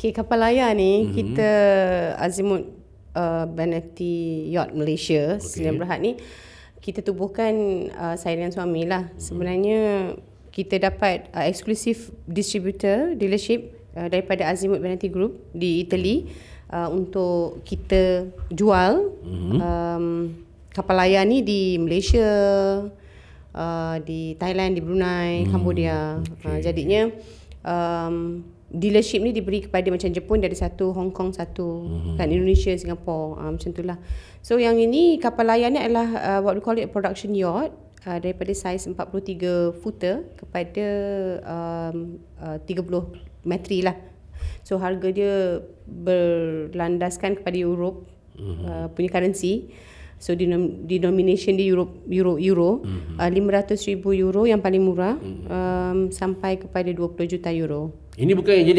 Okay, kapal layar ni mm-hmm. kita Azimut uh, Benati Yacht Malaysia okay. Sdn Berhad ni kita tubuhkan uh, saya dan suami lah. Mm-hmm. Sebenarnya kita dapat uh, eksklusif distributor dealership uh, daripada Azimut Benati Group di Italy uh, untuk kita jual mm-hmm. um, kapal layar ni di Malaysia, uh, di Thailand, di Brunei, mm-hmm. Cambodia. Okay. Uh, jadinya um, dealership ni diberi kepada macam Jepun dari satu, Hong Kong satu, mm-hmm. kan Indonesia, Singapura, uh, macam itulah. So yang ini kapal layar ni adalah uh, what we call it production yacht uh, daripada saiz 43 footer kepada um, uh, 30 metri lah. So harga dia berlandaskan kepada Europe mm-hmm. uh, punya currency. So denom- denomination dia euro euro euro mm-hmm. uh, 500 ribu euro yang paling murah mm-hmm. um, sampai kepada 20 juta euro. Ini bukan yang jadi